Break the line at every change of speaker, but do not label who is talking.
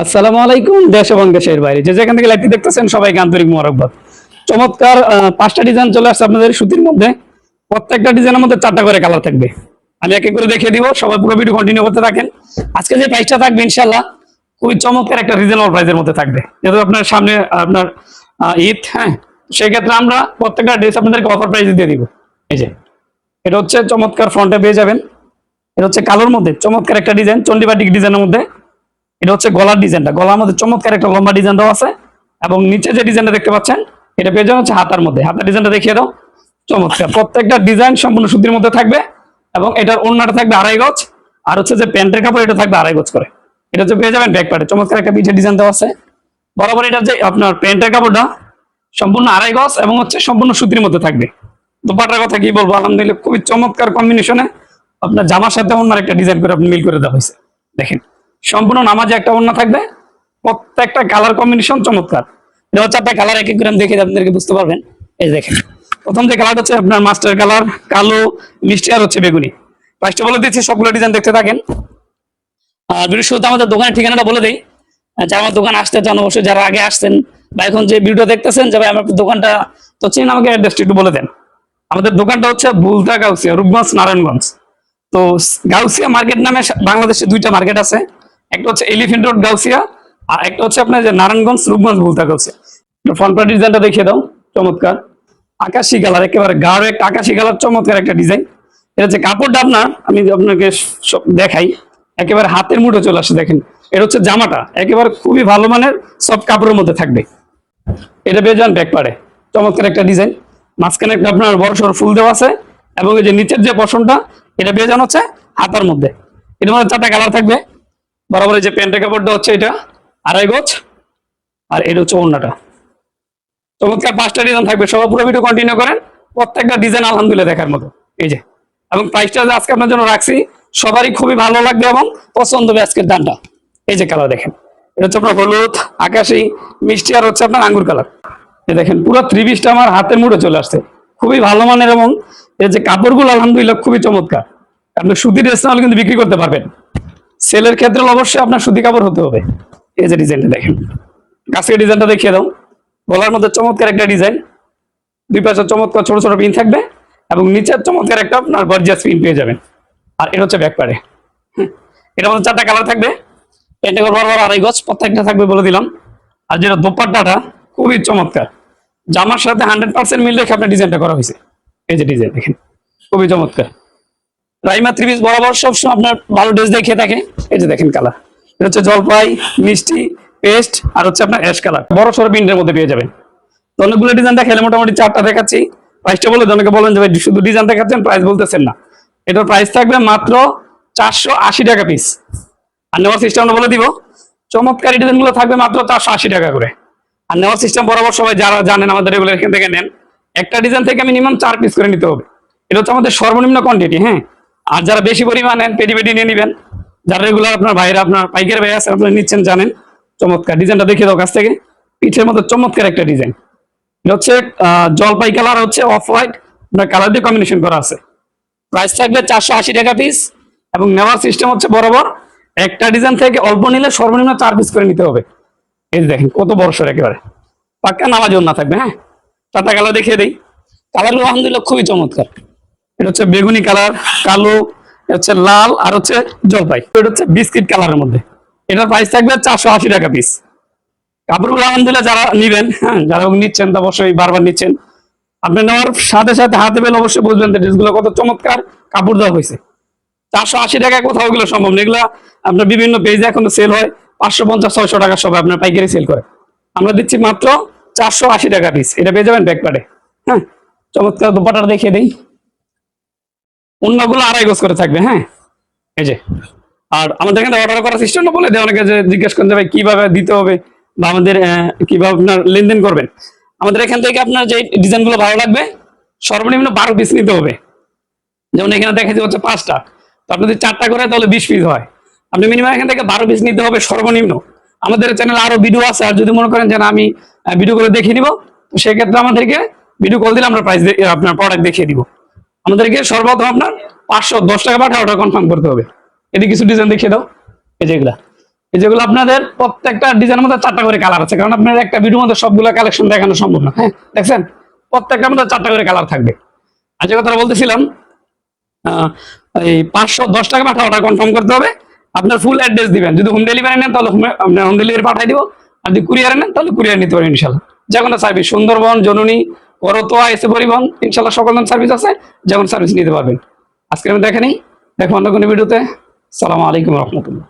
আসসালামু আলাইকুম, দেশ এবং দেশের বাইরে। যে যেখান থেকে লাইভটি দেখতেছেন সবাইকে আন্তরিক মোবারকবাদ। চমৎকার পাঁচটা ডিজাইন চলে আসছে আপনাদের সুতির মধ্যে। প্রত্যেকটা ডিজাইনের মধ্যে চারটা করে কালার থাকবে। আমি এক এক করে দেখিয়ে দিব, সবাই পুরো ভিডিও কন্টিনিউ করতে থাকেন। আজকে যে প্রাইসটা থাকবে ইনশাল্লাহ খুবই চমৎকার একটা রিজনেবল প্রাইসের মধ্যে থাকবে। যেহেতু আপনার সামনে, আপনার ঈদ হ্যাঁ সেই ক্ষেত্রে আমরা প্রত্যেকটা ড্রেস আপনাদেরকে অফার প্রাইস দিয়ে দিব। এই যে, এটা হচ্ছে চমৎকার ফ্রন্টে পেয়ে যাবেন। এটা হচ্ছে কালোর মধ্যে চমৎকার একটা ডিজাইন চন্ডিবাটিক ডিজাইনের মধ্যে। এটা হচ্ছে গলার ডিজাইনটা। গলার মধ্যে চমৎকার একটা লম্বা ডিজাইন দেওয়া আছে এবং নিচে যে ডিজাইনটা দেখতে পাচ্ছেন, এটা পেয়ে যাবেন হচ্ছে হাতার মধ্যে। হাতার ডিজাইনটা দেখিয়ে দাও। চমৎকার। প্রত্যেকটা ডিজাইন সম্পূর্ণ সুতির মধ্যে থাকবে এবং এটার ওড়নাটা থাকবে আড়াই গজ, আর হচ্ছে যে প্যান্টের কাপড়, এটা থাকবে আড়াই গজ করে। এটা হচ্ছে পেয়ে যাবেন ব্যাক পার্টে চমৎকার একটা পিঠে ডিজাইন দেওয়া আছে। বরাবর এটা যে আপনার প্যান্টের কাপড়টা, সম্পূর্ণ আড়াই গজ এবং হচ্ছে সম্পূর্ণ সুতির মধ্যে থাকবে। দুপাটার কথা কি বলব? আলহামদুলিল্লাহ, খুবই চমৎকার কম্বিনেশনে আপনার জামার সাথে অন্য একটা ডিজাইন করে আপনি মিল করে দেওয়া হয়েছে। দেখেন। সম্পূর্ণ নামাজে একটা অন্য থাকবে। প্রত্যেকটা কালার কম্বিনেশন চমৎকার। এটা হচ্ছে একটা কালার এক এক করে দেখে আপনাদেরকে বুঝতে পারবেন। এই দেখেন, প্রথম যে কালার হচ্ছে আপনার মাস্টার কালার কালো, মিষ্টি আর হচ্ছে বেগুনি। প্রাইসটা বলে দিচ্ছি, সবগুলো ডিজাইন দেখতে থাকেন। আর ভিডিও শুরুতে আমাদের দোকানের ঠিকানাটা বলে দেই। যারা আমার দোকান আসতে চান, অবশ্যই যারা আগে আসছেন বা এখন যে ভিডিও দেখতেছেন, যে ভাই আমার দোকানটা, তো চিন আমাকে অ্যাড্রেসটা একটু বলে দেন। আমাদের দোকানটা হচ্ছে বুলতা গাউসিয়া, রূপগঞ্জ, নারায়ণগঞ্জ। তো গাউসিয়া মার্কেট নামে বাংলাদেশে দুইটা মার্কেট আছে। একটা হচ্ছে এলিফেন্ট রোড গাউসিয়া আর একটা হচ্ছে আপনার যে নারায়ণগঞ্জ, রূপগঞ্জ বুলতা গাউসিয়া ফ্রন্ট পার্ট ডিজাইনটা দেখিয়ে দাও, চমৎকার। আকাশি কালার একেবারে গাঢ় একটা আকাশি কালার চমৎকার একটা ডিজাইন এটা হচ্ছে কাপড়টা আপনার আমি আপনাকে দেখাই, একেবারে হাতের মুঠো চলে আসে, দেখেন। এটা হচ্ছে জামাটা, একেবারে খুবই ভালো মানের সব কাপড়ের মধ্যে থাকবে। এটা পেয়ে যান ব্যাক পারে চমৎকার একটা ডিজাইন মাঝখানে একটা আপনার বড় সড়ো ফুল দেওয়া আছে, এবং এই যে নিচের যে পশনটা এটা পেয়ে যান হচ্ছে হাতার মধ্যে। এটার মধ্যে চারটা কালার থাকবে। বরাবর যে প্যান্টের কাপড়টা হচ্ছে এটা, আড়াই গজ, আর এটা হচ্ছে অন্যটা চমৎকার পাঁচটা ডিজাইন থাকবে, সবাই পুরো ভিডিও কন্টিনিউ করেন, প্রত্যেকটা ডিজাইন আলহামদুলিল্লাহ দেখার মতো। এই যে, এবং প্রাইসটা আজকে আপনার জন্য রাখছি, সবারই খুবই ভালো লাগবে এবং পছন্দ হবে আজকের দামটা। এই যে কালার দেখেন, এটা হচ্ছে আপনার হলুদ, আকাশি, মিষ্টি, আর হচ্ছে আপনার আঙ্গুর কালার এই দেখেন, পুরো পিসটা আমার হাতের মুঠে চলে আসছে। খুবই ভালো মানের এবং এই যে কাপড়গুলো আলহামদুলিল্লাহ খুবই চমৎকার। আপনি সুতি ড্রেস না হলে কিন্তু বিক্রি করতে পারবেন। সেলের ক্ষেত্রে অবশ্যই আপনার সুতি কাপড় হতে হবে। এই যে ডিজাইনটা দেখেন। কাছের ডিজাইনটা দেখিয়ে দাও। গলার মধ্যে চমৎকার একটা ডিজাইন। দুই পাশে চমৎকার ছোট ছোট পিন থাকবে এবং নিচের চমৎকার একটা আপনার গর্জিয়াস পিন পেয়ে যাবেন। আর এটা হচ্ছে ব্যাক পারে। এটার মধ্যে চারটা কালার থাকবে। এটা বরাবর আড়াই গজ, প্রত্যেকটা থাকবে বলে দিলাম। আর যেটা দোপাট্টাটা, খুবই চমৎকার। জামার সাথে হান্ড্রেড পার্সেন্ট মিল রেখে আপনার ডিজাইনটা করা হয়েছে। এই যে ডিজাইন দেখেন, খুবই চমৎকার। রাইমা পিস বরাবর সবসময় আপনার ভালো ড্রেস দেখে থাকে। এই যে দেখেন কালার এটা হচ্ছে জলপাই, মিষ্টি পেস্ট আর হচ্ছে আপনার অ্যাশ কালার বড় সড়ো প্রিন্টের মধ্যে পেয়ে যাবেন। তো অনেকগুলো ডিজাইন দেখালে মোটামুটি চারটা দেখাচ্ছি। প্রাইসটা বলে অনেকে বলেন যে ভাই শুধু ডিজাইন দেখাচ্ছেন প্রাইস বলতেছেন না। এটার প্রাইস থাকবে মাত্র চারশো আশি টাকা পিস আর নেওয়ার সিস্টেমটা বলে দিব, চমৎকারী ডিজাইনগুলো থাকবে মাত্র চারশো আশি টাকা করে। আর নেওয়ার সিস্টেম বরাবর সবাই যারা জানেন আমাদের এগুলো এখান থেকে নেন, একটা ডিজাইন থেকে মিনিমাম চার পিস করে নিতে হবে। এটা হচ্ছে আমাদের সর্বনিম্ন কোয়ান্টিটি হ্যাঁ? আর যারা বেশি পরিমাণ নেন পেটি পেটি নিয়ে নেবেন। যারা রেগুলার আপনার ভাইরা আপনার পাইকারি ভাই আছে আপনারা নিচ্ছেন, জানেন। চমৎকার। ডিজাইনটা দেখিয়ে দাও কাছ থেকে। পিঠের মতো চমৎকার একটা ডিজাইন। এটা হচ্ছে জলপাই কালার, হচ্ছে অফ হোয়াইট আপনার কালার দিয়ে কম্বিনেশন করা আছে। প্রাইস থাকবে চারশো আশি টাকা পিস এবং নেওয়ার সিস্টেম হচ্ছে বরাবর। একটা ডিজাইন থেকে অল্প নিলে সর্বনিম্ন চার পিস করে নিতে হবে। এই দেখেন, কত বড় সর একেবারে। পাক্কা নামাজ না থাকবে হ্যাঁ? টাটা কালার দেখিয়ে দিই। কালারগুলো আলহামদুলিল্লাহ খুবই চমৎকার। এটা হচ্ছে বেগুনি কালার কালো হচ্ছে লাল আর হচ্ছে জলপাই। এটা হচ্ছে বিস্কিট কালারের মধ্যে। এটার প্রাইস থাকবে চারশো আশি টাকা পিস কাপড়গুলো আলহামদুলিল্লাহ যারা নিবেন হ্যাঁ যারা নিচ্ছেন তা অবশ্যই বারবার নিচ্ছেন। আপনি নেওয়ার সাথে সাথে হাতে পেলে অবশ্যই বুঝবেন যে ড্রেসগুলো কত চমৎকার কাপড় দেওয়া হয়েছে। চারশো আশি টাকায় কোথাও এগুলো সম্ভব এগুলো আপনার বিভিন্ন পেজে এখন সেল হয়। পাঁচশো পঞ্চাশ, ছয়শো টাকা সবাই আপনার পাইকারি সেল করে। আমরা দিচ্ছি মাত্র চারশো আশি টাকা পিস এটা পেয়ে যাবেন ব্যাকপারে হ্যাঁ চমৎকার দুপাটার দেখিয়ে দিই। অন্যগুলো আড়াই গোজ করে থাকবে হ্যাঁ? এই যে। আর আমাদের এখানে অর্ডার করার সিস্টেম বলে দেয়, অনেকে যে জিজ্ঞেস করতে ভাই কীভাবে দিতে হবে বা আমাদের কীভাবে আপনার লেনদেন করবেন। আমাদের এখান থেকে আপনার যে ডিজাইনগুলো ভালো লাগবে, সর্বনিম্ন বারো পিস নিতে হবে। যেমন এখানে দেখা যাচ্ছে পাঁচটা। তো আপনি যদি চারটা করে, তাহলে বিশ পিস হয়। আপনি মিনিমাম এখান থেকে বারো পিস নিতে হবে সর্বনিম্ন। আমাদের চ্যানেলে আরও ভিডিও আছে, আর যদি মনে করেন যে আমি ভিডিও করে দেখিয়ে নিব তো সেক্ষেত্রে আমাদেরকে ভিডিও কল দিলে আমরা প্রাইস আপনার প্রোডাক্ট দেখিয়ে দিব। আমাদেরকে সর্বপ্রথম আপনার পাঁচশো, দশ টাকা আঠারো টাকা কনফার্ম করতে হবে। এদিকে কিছু ডিজাইন দেখিয়ে দাও। এই যে এগুলা। এই যেগুলো আপনাদের প্রত্যেকটা ডিজাইনের মধ্যে চারটা করে কালার আছে। কারণ আপনার একটা ভিডিওর মধ্যে সবগুলো কালেকশন দেখানো সম্ভব না। হ্যাঁ দেখছেন? প্রত্যেকটার মধ্যে চারটা করে কালার থাকবে। আর যে কথাটা বলতেছিলাম এই পাঁচশো, দশ টাকা পাঠা ওটা কনফার্ম করতে হবে। আপনার ফুল অ্যাড্রেস দিবেন। যদি হোম ডেলিভারি নেন, তাহলে আপনার হোম ডেলিভারি পাঠিয়ে দিব। আর যদি কুরিয়ারে নেন, তাহলে কুরিয়ার নিতে পারেন ইনশাল্লাহ যে কোনো সার্ভিস সুন্দরবন, জননী করতোয়া এসে পরিবহন ইনশাল্লাহ সকল ধরনের সার্ভিস আছে, যেমন সার্ভিস নিতে পারবেন। আজকে আমি দেখেনি দেখো অন্য কোনো ভিডিওতে সালামু আলাইকুম রহমতুল্লাহ।